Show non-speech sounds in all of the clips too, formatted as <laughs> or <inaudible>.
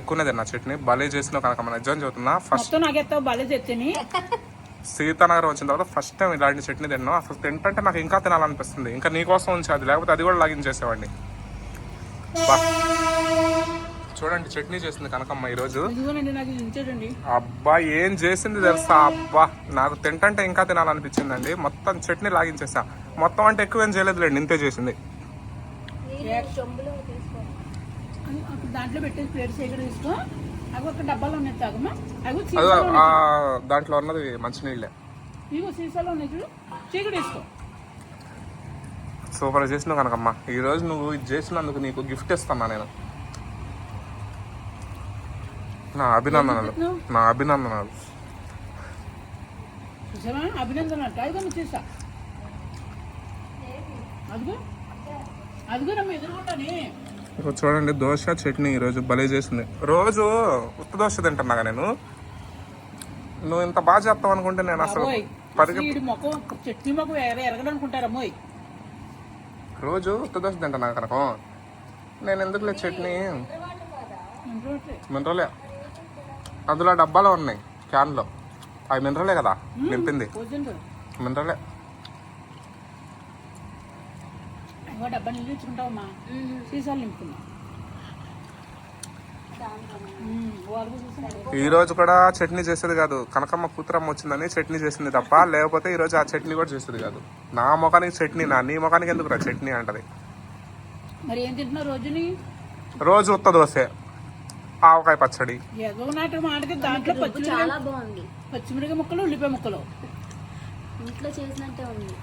ఎక్కువనే తిన్నా చట్నీ. భలే చేసిన కనకమ్మ నిజం చెబుతున్నా. ఫస్ట్ మొత్తం నాకెత్తావు సీతానగర్ వచ్చిన తర్వాత ఫస్ట్ టైం ఇలాంటి చట్నీ తిన్నాను అసలు తింటుంటే నాకు ఇంకా తినాలనిపిస్తుంది. ఇంకా నీకోసం ఉంచేది లేకపోతే అది కూడా లాగించేసేవాడిని. బా. చూడండి చట్నీ చేసింది కనకమ్మ ఈరోజు. ఇదిగోనండి నాకు ఇది ఉంచాడండి అబ్బా ఏం చేసింది తెలుసా? అబ్బా నాకు తింటంటే ఇంకా తినాలనిపించిందండి. మొత్తం చట్నీ లాగించేసా. మొత్తం అంటే ఎక్కువ ఏం చేయలేదులేండి ఇంతే చేసింది అది దాంట్లో పెట్టేసి ప్లేట్స్ ఎక్కడ తీసుకో. అవి ఒక డబ్బాలో ఉన్నాయి తాగమ్మా. అవి దాంట్లో ఉన్నది మంచినీళ్ళే. ఇగో సీసాలో ఉన్నాయి చూడు. చీకటి వేసుకో సూపర్ చేసినావు కనకమ్మ. ఈ రోజు నువ్వు ఇది చేసినందుకు నీకు గిఫ్ట్ ఇస్తున్నా నేను? నా అభినందనలు. నా అభినందనలు. చూసావా? అభినందన అంట. అదిగో నువ్వు చూసా అదిగో. అదిగో నమ్మ ఎదురుకుంటానే. చూడండి దోశ చట్నీ ఈరోజు భలే చేసింది. రోజు ఉత్త దోశ తింటున్నాగా నేను. నువ్వు ఇంత బాగా చేస్తావు అనుకుంటే నేను అసలు చట్నీ రోజు ఉత్త దోశ తింటున్నా కనుక. నేను ఎందుకులే చట్నీ? మినరలే అందులో డబ్బాలో ఉన్నాయి క్యాన్లో. అవి మినరలే కదా నింపింది మినరలే. ఇంకో డబ్బా నీళ్ళు ఇచ్చుకుంటావమ్మా సీసాలు నింపుకున్నా ఈ రోజు కూడా చట్నీ చేసేది కాదు. కనకమ్మ కూతురమ్మ వచ్చిందని చట్నీ చేసింది తప్ప లేకపోతే ఈ రోజు ఆ చట్నీ కూడా చేసేది కాదు. నా ముఖానికి చట్నీ నా నీ ముఖానికి ఎందుకు రా చట్నీ అంటది? మరి ఏం తింటున్నావు రోజుని? రోజు ఉత్త దోశ ఆవకాయ పచ్చడి. ఏదో నాటి మాటకి దాంట్లో పచ్చిమిరపకాయ చాలా బాగుంది. పచ్చిమిరపకాయ ముక్కలు ఉల్లిపాయ ముక్కలు. ఇంట్లో చేసినట్టే ఉంది.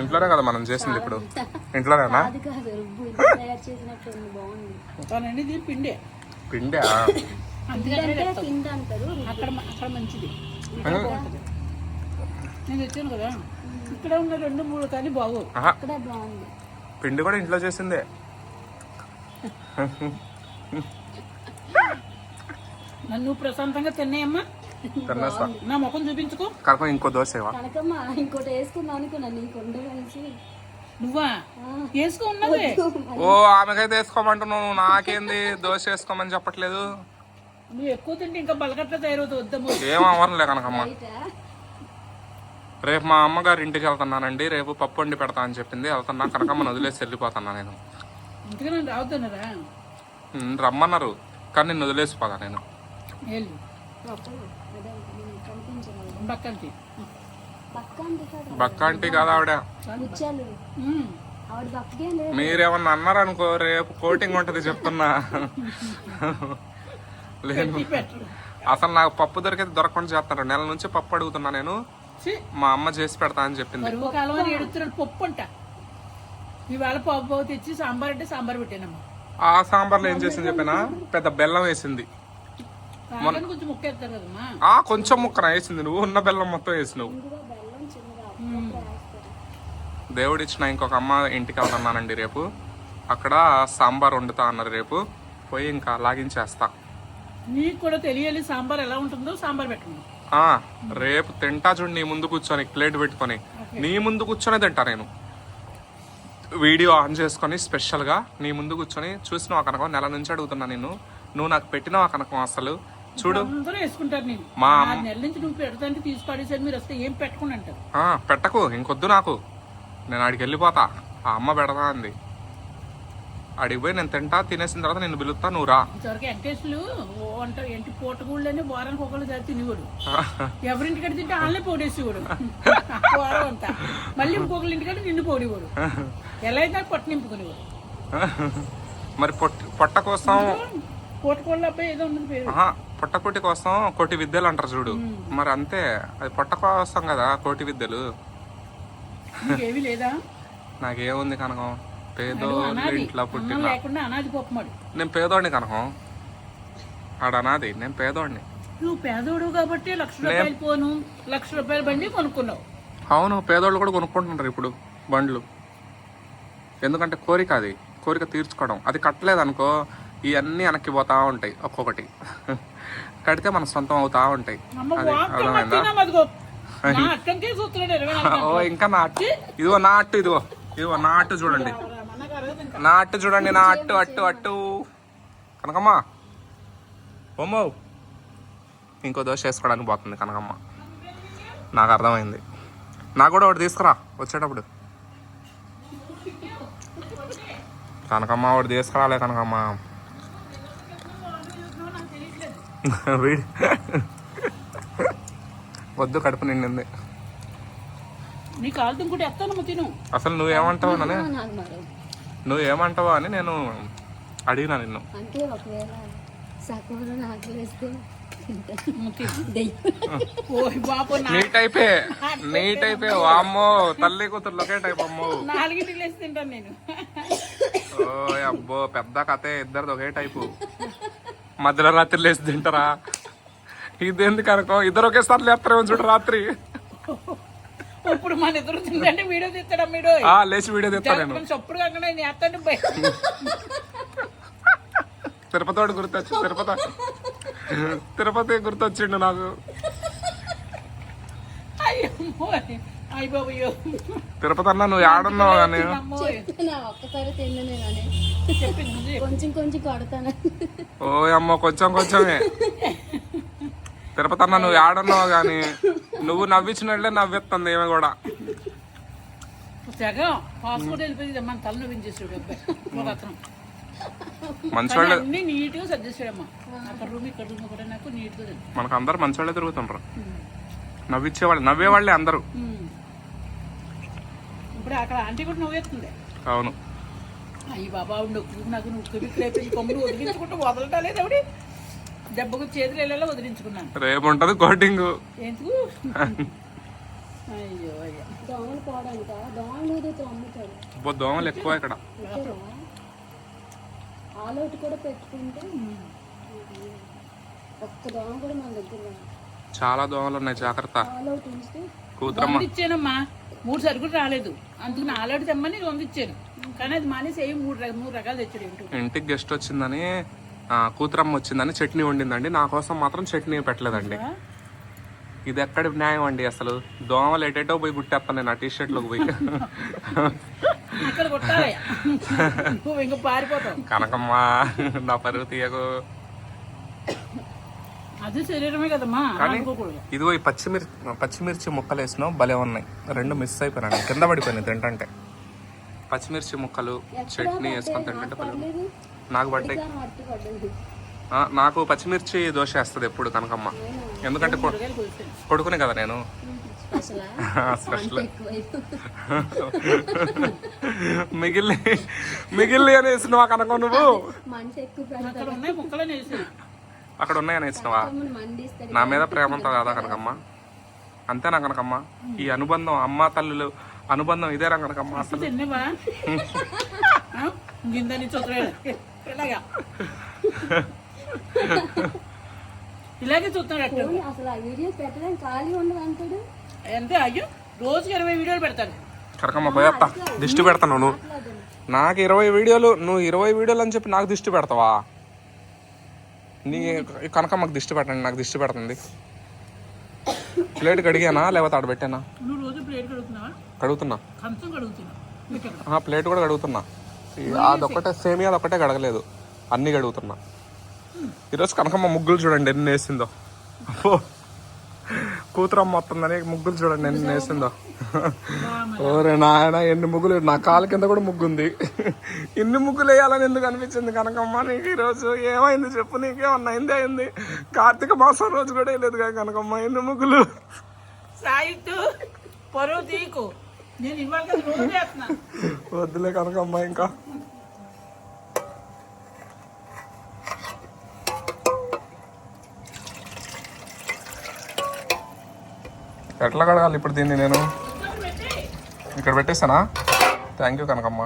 ఇంట్లోనే కదా మనం చేసింది ఇప్పుడు. ఇంట్లోనేనా? అది కాదు రుబ్బు ఇంట్లో తయారు చేసినట్టు ఉంది బాగుంది. తనండి ఇది పిండే. పిండి? అందుకనే అంటే పిండి అంటారు అక్కడ అక్కడ మంచిది. ఇక్కడ బాగుంటుంది. నేను తెచ్చాను కదా. ఇక్కడ ఉన్న రెండు మూడు కానీ బాగోవు. అక్కడ బాగుంది. పిండి కూడా ఇంట్లో చేసిందే. నన్ను ప్రశాంతంగా తిన్నాయమ్మా తినేస్తా నా ముఖం చూపించుకో. కాకపోతే ఇంకో దోశ. కనకమ్మ ఇంకోటి వేసుకుందాం అనుకున్నా నీకు ఉండగలిసి నువ్వా? వేసుకో ఉన్నది. ఓ ఆమెకైతే వేసుకోమంటున్నావు. నాకేంది? దోశ వేసుకోమని చెప్పట్లేదు. నువ్వు ఎక్కువ తింటే ఇంకా బలగట్ల తయారవుతావు. వద్దమ్మ ఏం అవ్వనులే కనకమ్మ. రేపు మా అమ్మగారి ఇంటికి వెళ్తున్నానండి. రేపు పప్పు వండి పెడతా అని చెప్పింది. వెళ్తున్నా. కనకమ్మని వదిలేసి వెళ్ళిపోతున్నా నేను. రావుతున్నారా రమ్మన్నారు. కానీ నేను అదే నేను. అంటే కాదు ఆవిడ. మీరేమన్నా అన్నారనుకో రేపు కోటింగ్ ఉంటది చెప్తున్నా. లేదు. అసలు నాకు పప్పు దొరికితే దొరకకుండా చేస్తారు. నెల నుంచి పప్పు అడుగుతున్నా నేను. మా అమ్మ చేసి పెడతా అని చెప్పింది. పప్పు అంట. ఇవాళ పప్పు పప్పు తెచ్చి సాంబార్ అంటే సాంబార్ పెట్టానమ్మా. ఆ సాంబార్లో ఏం చేసింది చెప్పినా? పెద్ద బెల్లం వేసింది కాదని కొంచెం ముక్క ఎత్తారు కదమ్మా ఆ కొంచెం ముక్కన వేసింది నువ్వు ఉన్న బెల్లం మొత్తం వేసినావు. వేస్తారు. దేవుడు ఇచ్చిన ఇంకొక అమ్మ ఇంటికి వెళ్తున్నానండి రేపు. అక్కడ సాంబార్ వండుతా అన్నారు రేపు. పోయి ఇంకా లాగించేస్తా. నీకు కూడా తెలియాలి సాంబార్ ఎలా ఉంటుందో సాంబార్ పెట్టండి రేపు తింటా చూడు నీ ముందు కూర్చొని ప్లేట్ పెట్టుకొని. నీ ముందు కూర్చొని తింటా నేను. వీడియో ఆన్ చేసుకొని స్పెషల్గా నీ ముందు కూర్చొని చూసినావా కనకం నెల నుంచి అడుగుతున్నా నేను నువ్వు నాకు పెట్టినావా కనకం అసలు. చూడు. అందరూ వేసుకుంటారు నేను మా ఆరు నెలల నుంచి నువ్వు మీరు వస్తే ఏం అంటారు ఆ, పెట్టకు ఇంకొద్దు నాకు. నేను ఆడికి వెళ్ళిపోతా. ఆ అమ్మ పెడతా అంది. ఆడికి పోయి నేను తింటా తినేసిన తర్వాత నేను పిలుస్తా నువ్వు రా. ఇంతవరకు వెంకటేశ్వరులు ఓ అంట ఏంటి పూటగూళ్ళని వారానికి ఒకళ్ళు జాతి తినేవాడు. <laughs> ఎవరింటికడ తింటే వాళ్ళే పోడేసేవాడు <laughs> వారం అంతా. మళ్ళీ ఇంకొకళ్ళ ఇంటికడ నిన్ను పోడేవాడు. ఎలా అయితే పొట్ట నింపుకునేవాడు. <laughs> మరి పొట్టి పొట్ట కోసం పూటకోళ్ళ అబ్బాయి ఏదో ఉన్నది పేరు. ఆహా, పొట్ట కొట్టి కోసం కోటి విద్యలు అంటారు చూడు. మరి అంతే అది పొట్ట కోసం కదా కోటి విద్యలు. నాకేముంది కనకం? పేదో అనాది. ఇంట్లో పుట్టిన నేను పేదోడిని కనకం. ఆడ అనాది నేను పేదోడిని. నువ్వు పేదోడు కాబట్టి లక్ష రూపాయలు పోను లక్ష రూపాయల బండి కొనుక్కున్నావు. అవును పేదోళ్ళు కూడా కొనుక్కుంటున్నారు ఇప్పుడు బండ్లు. ఎందుకంటే కోరిక అది కోరిక తీర్చుకోవడం. అది కట్టలేదు అనుకో ఇవన్నీ వెనక్కి పోతా ఉంటాయి ఒక్కొక్కటి. కడితే మన సొంతం అవుతా ఉంటాయి. నా ఓ ఇంకా నాటు ఇదిగో నాటు ఇదిగో. ఇదిగో నాటు చూడండి. గంటలు. అన్నగారు ఇంకా. నాటు చూడండి నాటు అట్టు అట్టు కనకమ్మా. ఓమో ఇంకో దోశ వేసుకోవడానికి పోతుంది కనకమ్మ. నాకు అర్థమైంది. నాకు కూడా ఒకటి తీసుకురా వచ్చేటప్పుడు. కనకమ్మ ఒకటి తీసుకురాలే కనకమ్మ. వీడి వద్దు కడుపు నిండింది. నీ కాలు తింకుంటే ఎత్తానమ్మ తిను. అసలు నువ్వేమంటావు అని నాకు నువ్వేమంటావు అని నేను అడిగినా నిన్ను. అంటే ఒకవేళ సగంలో నాకు వేస్తే నీట్ అయిపోయి. నీట్ అయిపోయి. వామ్మో తల్లి కూతురు ఒకే టైప్ అమ్మో నాలుగింటికి లేచి తింటాను నేను. ఓ అబ్బో పెద్ద కథే. ఇద్దరిది ఒకే టైపు. మధ్యలో రాత్రి లేచి తింటారా? ఇదేందుకు అనుకో? ఇద్దరు ఒకేసారి లేస్తారేమో చూడు రాత్రి. ఇప్పుడు మన ఇద్దరు తింటే వీడియో తీస్తాడా లేచి వీడియో తెస్తా నేను. చప్పుడు కాకుండా నేను ఎత్తండి బయట తిరుపతి వాడు గుర్తొచ్చి తిరుపతి తిరుపతి గుర్తొచ్చిండు నాకు. తిరుపతి అన్న నువ్వు ఆడున్నావు కానీ? ఒక్కసారి కొంచెం కొంచెం కొడతాను. ఓ అమ్మ కొంచెం కొంచెమే. తిరుపతి అన్న నువ్వు ఆడున్నావు కానీ నువ్వు నవ్వించినట్లే నవ్విస్తుంది ఏమి కూడా. పాస్పోర్ట్ వెళ్ళిపోయింది. మన తల నవ్వించేసాడు నీట్గా సర్దేశాడమ్మా. అక్కడ రూమ్ ఇక్కడ రూమ్ కూడా నాకు నీట్గా సర్ది. మనకు అందరు మంచివాళ్ళే తిరుగుతుంటారు నవ్వించేవాళ్ళు నవ్వేవాళ్ళే అందరూ. ఇప్పుడు అక్కడ ఆంటీ కూడా నవ్వేస్తుంది అవును. అయ్యి బాబా నొక్కు నాకు నొక్కు బిక్కులైపోయి కొమ్ములు వదిలించుకుంటూ వదలటాలేదు ఆవిడ దెబ్బకు చేతులు వెళ్ళేలా వదిలించుకున్నాను. రేపు ఉంటది కోటింగ్. ఎందుకు? అయ్యో అయ్యో. దోమలు పోవడానిక దోమలు దోమలు ఎక్కువ ఇక్కడ. ఇక్కడ ఆల్ అవుట్ కూడా పెట్టుకుంటే ఒక్క దోమ కూడా మన దగ్గర. చాలా దోమలు ఉన్నాయి జాగ్రత్త. కూతురమ్మ. ఇచ్చానమ్మా మూడు సరుకులు రాలేదు. అందుకు నాలుగు తెమ్మని వంద ఇచ్చాను కానీ అది మానేసి ఏం మూడు రక- మూడు రకాలు తెచ్చాడు ఏంటో ఇంటికి గెస్ట్ వచ్చిందని ఆ, కూతురమ్మ వచ్చిందని చట్నీ వండిందండి. నా కోసం మాత్రం చట్నీ పెట్టలేదండి. ఇది ఎక్కడ న్యాయం అండి అసలు? దోమలు ఎటేటో పోయి గుట్టేస్తాను నేను ఆ టీ షర్ట్లోకి పోయి. ఇక్కడ కొట్టాలి. నువ్వు ఇంకా పారిపోతావు. కనకమ్మ నా పరుగు తీయకు. అది శరీరమే కదమ్మా కానీ అనుకోకూడదు. ఇదిగో ఈ పచ్చిమిర్చి పచ్చిమిర్చి ముక్కలు వేసినావు భలే ఉన్నాయి. రెండు మిస్ అయిపోయినాయి. కింద పడిపోయినాయి తింటంటే. పచ్చిమిర్చి ముక్కలు చట్నీ వేసుకొని తింటుంటే. లేదు నాకు పడ్డాయి నాకు పచ్చిమిర్చి దోశ వేస్తుంది ఎప్పుడు కనకమ్మ. ఎందుకంటే కొడుకునే కదా నేను. స్పెషలా? <laughs> మిగిలి మిగిలి అని వేసినావా కనకం నువ్వు? అక్కడ పెడతాడు ఉన్నాయి ముక్కలని వేసాను. అక్కడ ఉన్నాయని వేసినావా? నా మీద ప్రేమతో కాదా కనకమ్మ? అంతేనా కనకమ్మ? ఈ అనుబంధం అమ్మ తల్లులు అనుబంధం ఇదేరా కనకమ్మ అసలు. తిన్నవా <laughs> గింద నుంచి వదిలేడు ఇలాగా. ఇలాగే చూస్తున్నాడు అసలు ఆ వీడియో పెట్టడానికి ఖాళీ ఉండదు అంటాడు? అంతే అయ్యో రోజుకి ఇరవై వీడియోలు పెడతాడు కనకమ్మ పోయేస్తా దిష్టి పెడతాను నువ్వు. నాకు ఇరవై వీడియోలు నువ్వు ఇరవై వీడియోలు అని చెప్పి నాకు దిష్టి పెడతావా? నీ కనకమ్మకు దిష్టి పెట్టండి నాకు దిష్టి పెడుతుంది. ప్లేట్ కడిగానా లేకపోతే ఆడ పెట్టానా? నువ్వు రోజు ప్లేట్ కడుగుతున్నావా? కడుగుతున్నా కంచం ఆ, ప్లేట్ కూడా కడుగుతున్నా ఈ- అదొక్కటే సేమియా అదొక్కటే కడగలేదు అన్నీ కడుగుతున్నా ఈరోజు కనకమ్మ ముగ్గులు చూడండి ఎన్ని వేసిందో. అబ్బో. కూతురమ్మ వస్తుందని ముగ్గులు చూడండి ఎన్ని వేసిందో. ఓరే నాయన ఎన్ని ముగ్గులు నా కాలు కింద కూడా ముగ్గు ఉంది ఇన్ని ముగ్గులు వేయాలని ఎందుకు అనిపించింది కనకమ్మ నీకు ఈరోజు? ఏమైంది చెప్పు నీకేమన్నా అయింది అయింది. కార్తీక మాసం రోజు కూడా వేయలేదు కదా కనకమ్మ ఎన్ని ముగ్గులు? సాయిత్తు పరువు తీకు. వద్దులే కనకమ్మ ఇంకా. ఎట్లా కడగాలి ఇప్పుడు దీన్ని నేను? ఇక్కడ పెట్టేస్తానా థ్యాంక్ యూ కనకమ్మ.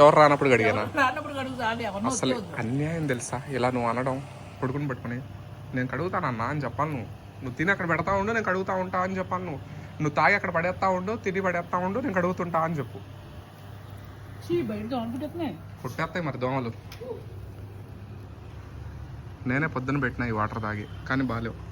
ఎవరు రానప్పుడు కడిగానా? ఎవరినో అసలు అన్యాయం తెలుసా? ఇలా నువ్వు అనడం? కొడుకుని పట్టుకొని. నేను కడుగుతానన్నా అని చెప్పాను నువ్వు. నువ్వు తిని అక్కడ పెడతా ఉండు నేను కడుగుతా ఉంటా అని చెప్పాను నువ్వు. నువ్వు తాగి అక్కడ పడేస్తా ఉండు తిని పడేస్తా ఉండు నేను కడుగుతుంటా అని చెప్పు. పుట్టేస్తాయి మరి దోమలు. నేనే పొద్దున పెట్టిన ఈ వాటర్ తాగి కానీ బాగాలేవు.